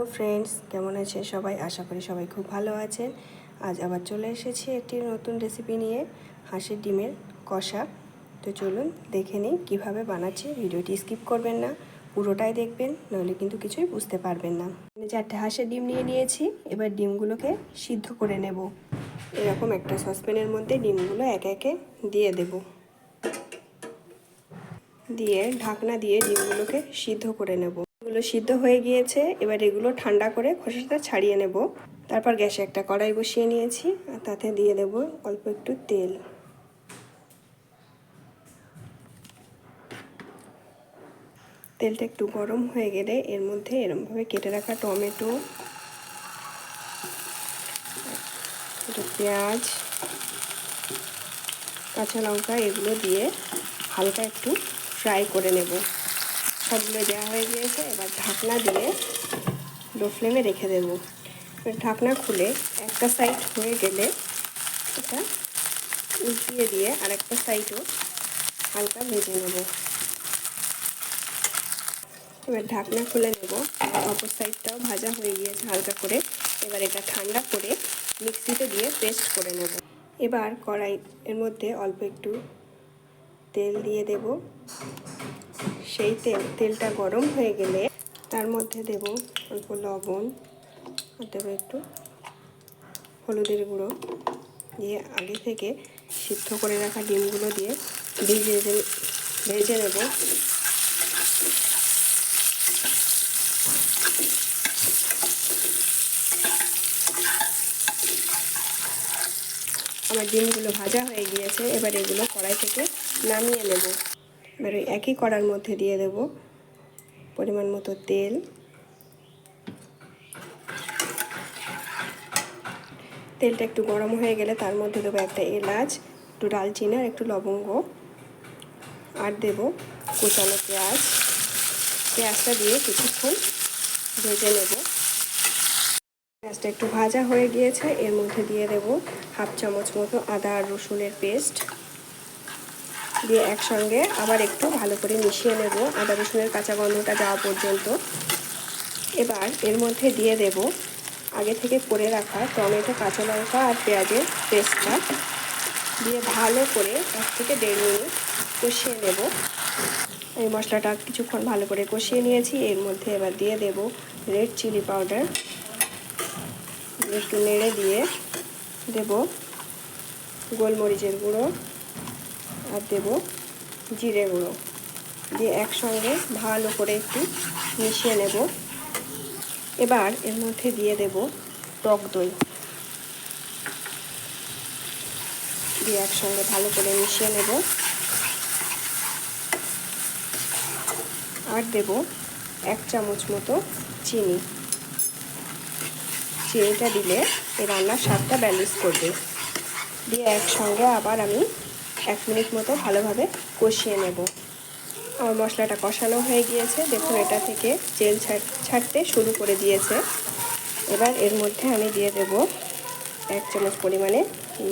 Hello friends, কেমন আছেন সবাই? আশা করি সবাই খুব ভালো আছেন। আজ আবার চলে এসেছি একটি নতুন রেসিপি নিয়ে, হাঁসের ডিমের কষা। তো চলুন দেখে নিই কীভাবে বানাচ্ছি। ভিডিওটি স্কিপ করবেন না, পুরোটাই দেখবেন নইলে কিন্তু কিছুই বুঝতে পারবেন না। আমি চারটে হাঁসের ডিম নিয়ে নিয়েছি, এবার ডিমগুলোকে সিদ্ধ করে নেব। এরকম একটা সসপ্যানের মধ্যে ডিমগুলো একে একে দিয়ে দেব। দিয়ে ঢাকনা দিয়ে ডিমগুলোকে সিদ্ধ করে নেব। এগুলো সিদ্ধ হয়ে গিয়েছে, এবার এগুলো ঠান্ডা করে খোসাটা ছাড়িয়ে নেব। তারপর গ্যাসে একটা কড়াই বসিয়ে নিয়েছি, আর তাতে দিয়ে দেব অল্প একটু তেল। তেলটা একটু গরম হয়ে গেলে এর মধ্যে এরমভাবে কেটে রাখা টমেটো পেঁয়াজ, কাঁচা লঙ্কা, এগুলো দিয়ে হালকা একটু ফ্রাই করে নেব। সবগুলো দেওয়া হয়ে গিয়েছে। এবার ঢাকনা দিয়ে লো ফ্লেমে রেখে দেব। এবার ঢাকনা খুলে একটা সাইড হয়ে গেলে এটা উল্টিয়ে দিয়ে আরেকটা সাইডও হালকা ভেজে নেব। এবার ঢাকনা খুলে নেব। অপর সাইডটাও ভাজা হয়ে গিয়েছে হালকা করে। এবার এটা ঠান্ডা করে মিক্সিতে দিয়ে পেস্ট করে নেব। এবার কড়াই এর মধ্যে অল্প একটু তেল দিয়ে দেব। সেই তেল তেলটা গরম হয়ে গেলে তার মধ্যে দেব অল্প লবণ আর দেবো একটু হলুদের গুঁড়ো দিয়ে আগে থেকে সিদ্ধ করে রাখা ডিমগুলো দিয়ে ভেজে ভেজে নেব। আমার ডিমগুলো ভাজা হয়ে গিয়েছে, এবার এগুলো কড়াই থেকে নামিয়ে নেব। এবার ওই একই কড়ার মধ্যে দিয়ে দেব পরিমাণ মতো তেল। তেলটা একটু গরম হয়ে গেলে তার মধ্যে দেবো একটা এলাচ, একটু ডালচিনি আর একটু লবঙ্গ। আর দেব কুচানো পেঁয়াজ। পেঁয়াজটা দিয়ে কিছুক্ষণ ভেজে নেব। পেঁয়াজটা একটু ভাজা হয়ে গিয়েছে, এর মধ্যে দিয়ে দেব হাফ চামচ মতো আদা আর রসুনের পেস্ট। দিয়ে একসঙ্গে আবার একটু ভালো করে মিশিয়ে নেব আদা রসুনের কাঁচা গন্ধটা যাওয়া পর্যন্ত। এবার এর মধ্যে দিয়ে দেব আগে থেকে করে রাখা টমেটো, কাঁচা লঙ্কা আর পেঁয়াজের পেস্টটা। দিয়ে ভালো করে এক থেকে দেড় মিনিট কষিয়ে নেব। এই মশলাটা কিছুক্ষণ ভালো করে কষিয়ে নিয়েছি। এর মধ্যে এবার দিয়ে দেব রেড চিলি পাউডার। একটু নেড়ে দিয়ে দেব গোলমরিচের গুঁড়ো। আর দেব জিরে গুঁড়ো। দিয়ে একসঙ্গে ভালো করে একটু মিশিয়ে নেব। এবার এর মধ্যে দিয়ে দেব টক দই। দিয়ে একসঙ্গে ভালো করে মিশিয়ে নেব। আর দেব এক চামচ মতো চিনি। চিনিটা দিলে এই রান্নার স্বাদটা ব্যালেন্স করবে। দিয়ে একসঙ্গে আবার আমি এক মিনিট মতো ভালোভাবে কষিয়ে নেব। আমার মশলাটা কষানো হয়ে গিয়েছে। দেখুন, এটা থেকে তেল ছাড়তে শুরু করে দিয়েছে। এবার এর মধ্যে আমি দিয়ে দেব এক চামচ পরিমাণে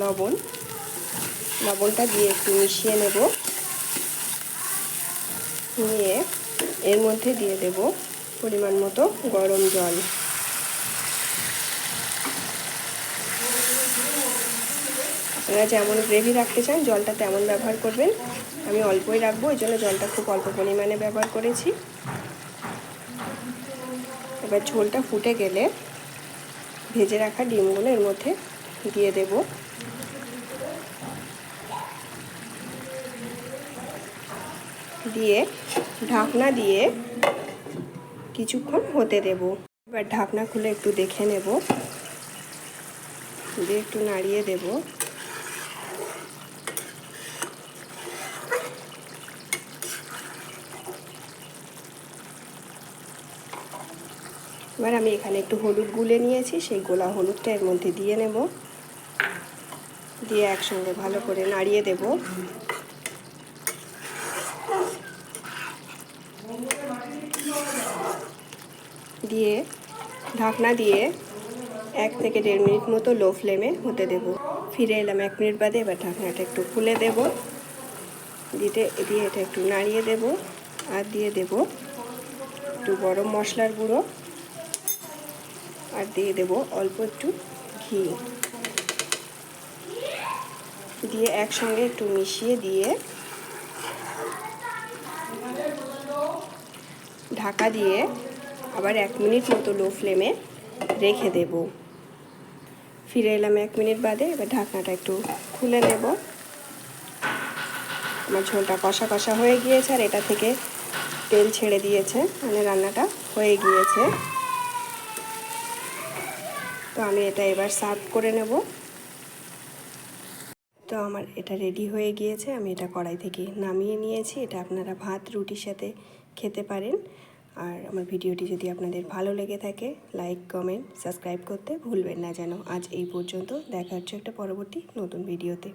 লবণ। লবণটা দিয়ে একটু মিশিয়ে নেব। নিয়ে এর মধ্যে দিয়ে দেব পরিমাণ মতো গরম জল। আপনারা যেমন গ্রেভি রাখতে চান, জলটা তেমন ব্যবহার করবেন। আমি অল্পই রাখব ওই জন্য জলটা খুব অল্প পরিমাণে ব্যবহার করেছি। এবার ঝোলটা ফুটে গেলে ভেজে রাখা ডিমগুলো এর মধ্যে দিয়ে দেব। দিয়ে ঢাকনা দিয়ে কিছুক্ষণ হতে দেব। এবার ঢাকনা খুলে একটু দেখে নেব। দিয়ে একটু নাড়িয়ে দেবো। এবার আমি এখানে একটু হলুদ গুলে নিয়েছি, সেই গোলা হলুদটা এর মধ্যে দিয়ে নেব। দিয়ে একসঙ্গে ভালো করে নাড়িয়ে দেব। দিয়ে ঢাকনা দিয়ে এক থেকে দেড় মিনিট মতো লো ফ্লেমে হতে দেব। ফিরে এলাম এক মিনিট বাদে, এবার ঢাকনাটা একটু খুলে দেব। দিতে, দিয়ে এটা একটু নাড়িয়ে দেব আর দিয়ে দেব একটু গরম মশলার গুঁড়ো। আর দিয়ে দেব অল্প একটু ঘি। দিয়ে একসঙ্গে একটু মিশিয়ে দিয়ে ঢাকা দিয়ে আবার এক মিনিট মতো লো ফ্লেমে রেখে দেব। ফিরে এলাম এক মিনিট বাদে, এবার ঢাকনাটা একটু খুলে নেব। আমার ঝোলটা কষা কষা হয়ে গিয়েছে আর এটা থেকে তেল ছেড়ে দিয়েছে মানে রান্নাটা হয়ে গিয়েছে। তো আমি এটা এবার সার্ভ করে নেব। তো আমার এটা রেডি হয়ে গিয়েছে, আমি এটা কড়াই থেকে নামিয়ে নিয়েছি। এটা আপনারা ভাত, রুটির সাথে খেতে পারেন। আর আমার ভিডিওটি যদি আপনাদের ভালো লেগে থাকে, লাইক, কমেন্ট, সাবস্ক্রাইব করতে ভুলবেন না যেন। আজ এই পর্যন্ত, দেখা হচ্ছে একটা পরবর্তী নতুন ভিডিওতে।